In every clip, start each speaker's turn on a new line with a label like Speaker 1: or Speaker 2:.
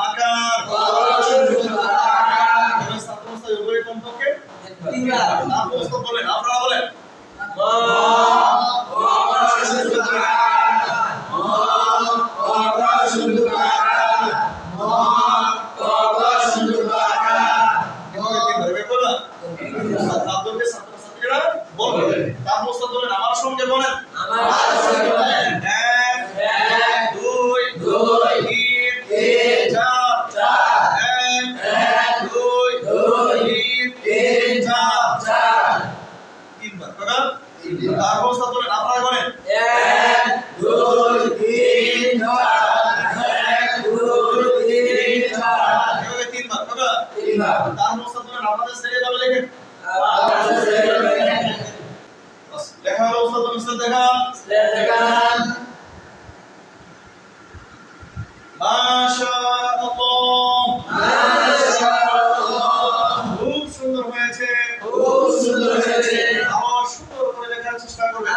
Speaker 1: আকার ছাত্র উপরে কমপক্ষে বলেন। বলেন বলেন আমার সঙ্গে আপনারা আপনাদের যাবে লেখেন মাশাআল্লাহ খুব সুন্দর হয়েছে। আবার সুন্দর করে লেখার চেষ্টা করবেন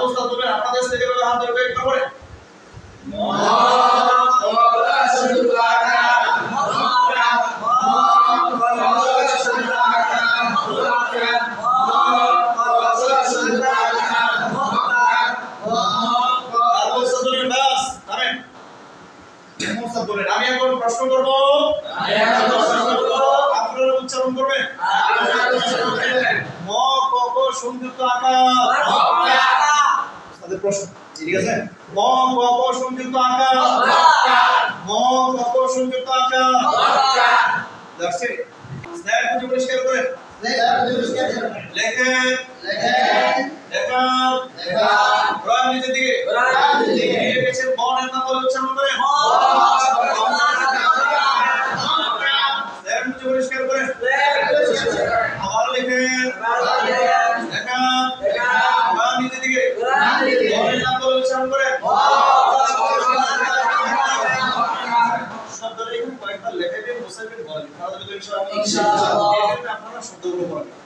Speaker 1: উস্তাদ বলবেন আপনাদের থেকে হাত ধরবে একবার করে আমি এখন প্রশ্ন করব? আপনারা উচ্চারণ করবেন? সংযুক্ত আকার। প্রশ্ন ঠিক আছে? ম ক সংযুক্ত আকার। ম ক ক সংযুক্ত আকার। দেখছে স্নেহ খুঁজে পরিষ্কার করে লেখেন। লেখার রয় নিচের দিকে। দিয়ে শব্দটা লেখা দিয়ে বসাইবেন বলেন তাহলে তো ইনশাআল্লাহ
Speaker 2: ইনশাআল্লাহ।
Speaker 1: আপনারা শব্দগুলো পড়বেন